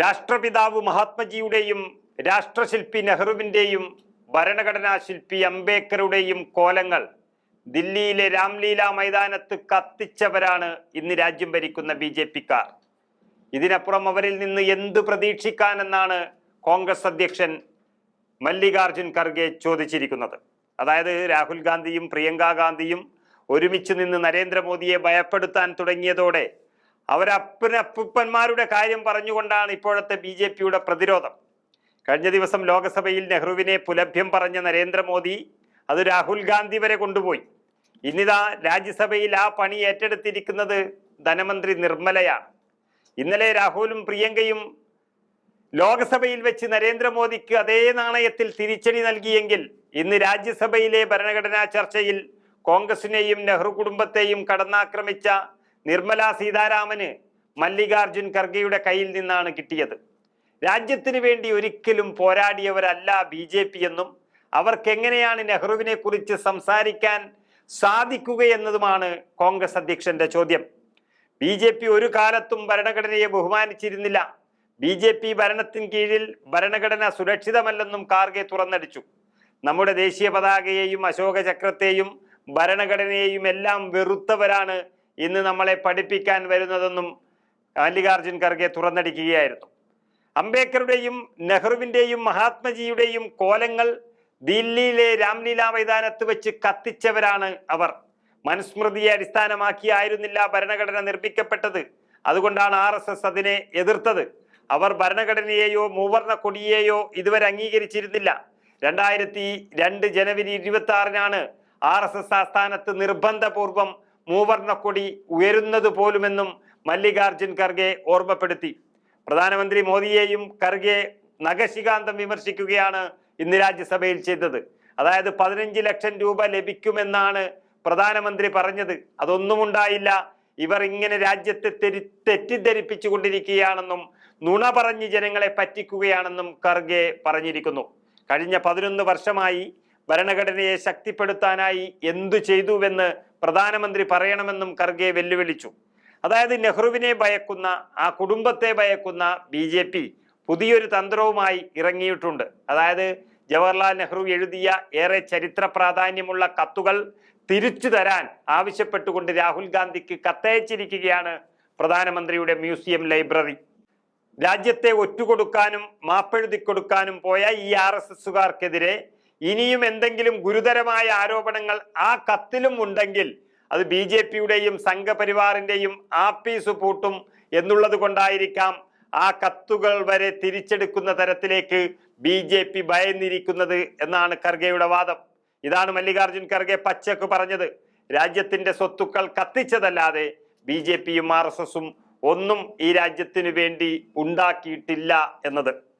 രാഷ്ട്രപിതാവ് മഹാത്മജിയുടെയും രാഷ്ട്രശില്പി നെഹ്റുവിന്റെയും ഭരണഘടനാ ശില്പി അംബേദ്കറുടെയും കോലങ്ങൾ ദില്ലിയിലെ രാംലീല മൈതാനത്ത് കത്തിച്ചവരാണ് ഇന്ന് രാജ്യം ഭരിക്കുന്ന ബി ജെ പിക്കാർ. ഇതിനപ്പുറം അവരിൽ നിന്ന് എന്ത് പ്രതീക്ഷിക്കാനെന്നാണ് കോൺഗ്രസ് അധ്യക്ഷൻ മല്ലികാർജുൻ ഖർഗെ ചോദിച്ചിരിക്കുന്നത്. അതായത് രാഹുൽ ഗാന്ധിയും പ്രിയങ്കാ ഗാന്ധിയും ഒരുമിച്ച് നിന്ന് നരേന്ദ്രമോദിയെ ഭയപ്പെടുത്താൻ തുടങ്ങിയതോടെ അവരപ്പനപ്പന്മാരുടെ കാര്യം പറഞ്ഞുകൊണ്ടാണ് ഇപ്പോഴത്തെ ബി ജെ പിയുടെ പ്രതിരോധം. കഴിഞ്ഞ ദിവസം ലോക്സഭയിൽ നെഹ്റുവിനെ പുലഭ്യം പറഞ്ഞ നരേന്ദ്രമോദി അത് രാഹുൽ ഗാന്ധി വരെ കൊണ്ടുപോയി. ഇന്നിതാ രാജ്യസഭയിൽ ആ പണി ഏറ്റെടുത്തിരിക്കുന്നത് ധനമന്ത്രി നിർമ്മലയാണ്. ഇന്നലെ രാഹുലും പ്രിയങ്കയും ലോക്സഭയിൽ വെച്ച് നരേന്ദ്രമോദിക്ക് അതേ നാണയത്തിൽ തിരിച്ചടി നൽകിയെങ്കിൽ ഇന്ന് രാജ്യസഭയിലെ ഭരണഘടനാ ചർച്ചയിൽ കോൺഗ്രസിനെയും നെഹ്റു കുടുംബത്തെയും കടന്നാക്രമിച്ച നിർമ്മല സീതാരാമന് മല്ലികാർജുൻ ഖർഗെയുടെ കയ്യിൽ നിന്നാണ് കിട്ടിയത്. രാജ്യത്തിന് വേണ്ടി ഒരിക്കലും പോരാടിയവരല്ല ബി ജെ പി എന്നും അവർക്കെങ്ങനെയാണ് നെഹ്റുവിനെ കുറിച്ച് സംസാരിക്കാൻ സാധിക്കുകയെന്നതുമാണ് കോൺഗ്രസ് അധ്യക്ഷന്റെ ചോദ്യം. ബി ജെ പി ഒരു കാലത്തും ഭരണഘടനയെ ബഹുമാനിച്ചിരുന്നില്ല. ബി ജെ പി ഭരണത്തിന് കീഴിൽ ഭരണഘടന സുരക്ഷിതമല്ലെന്നും കാർഗെ തുറന്നടിച്ചു. നമ്മുടെ ദേശീയ പതാകയെയും അശോക ചക്രത്തെയും ഭരണഘടനയെയും എല്ലാം വെറുത്തവരാണ് ഇന്ന് നമ്മളെ പഠിപ്പിക്കാൻ വരുന്നതെന്നും മല്ലികാർജുൻ ഖർഗെ തുറന്നടിക്കുകയായിരുന്നു. അംബേദ്കറുടെയും നെഹ്റുവിന്റെയും മഹാത്മജിയുടെയും കോലങ്ങൾ ദില്ലിയിലെ രാംലീല മൈതാനത്ത് വെച്ച് കത്തിച്ചവരാണ് അവർ. മനുസ്മൃതിയെ അടിസ്ഥാനമാക്കിയായിരുന്നില്ല ഭരണഘടന നിർമ്മിക്കപ്പെട്ടത്. അതുകൊണ്ടാണ് ആർ എസ് എസ് അതിനെ എതിർത്തത്. അവർ ഭരണഘടനയെയോ മൂവർണ കൊടിയെയോ ഇതുവരെ അംഗീകരിച്ചിരുന്നില്ല. രണ്ടായിരത്തി രണ്ട് ജനുവരി ഇരുപത്തി ആറിനാണ് ആർ എസ് എസ് ആസ്ഥാനത്ത് നിർബന്ധപൂർവം മൂവർണ കൊടി ഉയരുന്നത് പോലുമെന്നും മല്ലികാർജുൻ ഖർഗെ ഓർമ്മപ്പെടുത്തി. പ്രധാനമന്ത്രി മോദിയെയും ഖർഗെ നഖശികാന്തം വിമർശിക്കുകയാണ് ഇന്ന് രാജ്യസഭയിൽ ചെയ്തത്. അതായത് പതിനഞ്ച് ലക്ഷം രൂപ ലഭിക്കുമെന്നാണ് പ്രധാനമന്ത്രി പറഞ്ഞത്. അതൊന്നും ഉണ്ടായില്ല. ഇവർ ഇങ്ങനെ രാജ്യത്തെ തെരി തെറ്റിദ്ധരിപ്പിച്ചു കൊണ്ടിരിക്കുകയാണെന്നും നുണ പറഞ്ഞ് ജനങ്ങളെ പറ്റിക്കുകയാണെന്നും ഖർഗെ പറഞ്ഞിരിക്കുന്നു. കഴിഞ്ഞ പതിനൊന്ന് വർഷമായി ഭരണഘടനയെ ശക്തിപ്പെടുത്താനായി എന്തു ചെയ്തുവെന്ന് പ്രധാനമന്ത്രി പറയണമെന്നും ഖർഗെ വെല്ലുവിളിച്ചു. അതായത് നെഹ്റുവിനെ ഭയക്കുന്ന ആ കുടുംബത്തെ ഭയക്കുന്ന ബി ജെ പി പുതിയൊരു തന്ത്രവുമായി ഇറങ്ങിയിട്ടുണ്ട്. അതായത് ജവഹർലാൽ നെഹ്റു എഴുതിയ ഏറെ ചരിത്ര പ്രാധാന്യമുള്ള കത്തുകൾ തിരിച്ചു തരാൻ ആവശ്യപ്പെട്ടുകൊണ്ട് രാഹുൽ ഗാന്ധിക്ക് കത്തയച്ചിരിക്കുകയാണ് പ്രധാനമന്ത്രിയുടെ മ്യൂസിയം ലൈബ്രറി. രാജ്യത്തെ ഒറ്റുകൊടുക്കാനും മാപ്പെഴുതി കൊടുക്കാനും പോയ ഈ ആർ എസ് എസുകാർക്കെതിരെ ഇനിയും എന്തെങ്കിലും ഗുരുതരമായ ആരോപണങ്ങൾ ആ കത്തിലും ഉണ്ടെങ്കിൽ അത് ബി ജെ പിയുടെയും സംഘപരിവാറിന്റെയും ആപ്പീസ് പൂട്ടും എന്നുള്ളത് കൊണ്ടായിരിക്കാം ആ കത്തുകൾ വരെ തിരിച്ചെടുക്കുന്ന തരത്തിലേക്ക് ബി ജെ പി ഭയന്നിരിക്കുന്നത് എന്നാണ് ഖർഗെയുടെ വാദം. ഇതാണ് മല്ലികാർജുൻ ഖർഗെ പച്ചക്ക് പറഞ്ഞത്. രാജ്യത്തിന്റെ സ്വത്തുക്കൾ കത്തിച്ചതല്ലാതെ ബി ജെ പിയും ആർ എസ് എസും ഒന്നും ഈ രാജ്യത്തിനു വേണ്ടി ഉണ്ടാക്കിയിട്ടില്ല എന്നത്.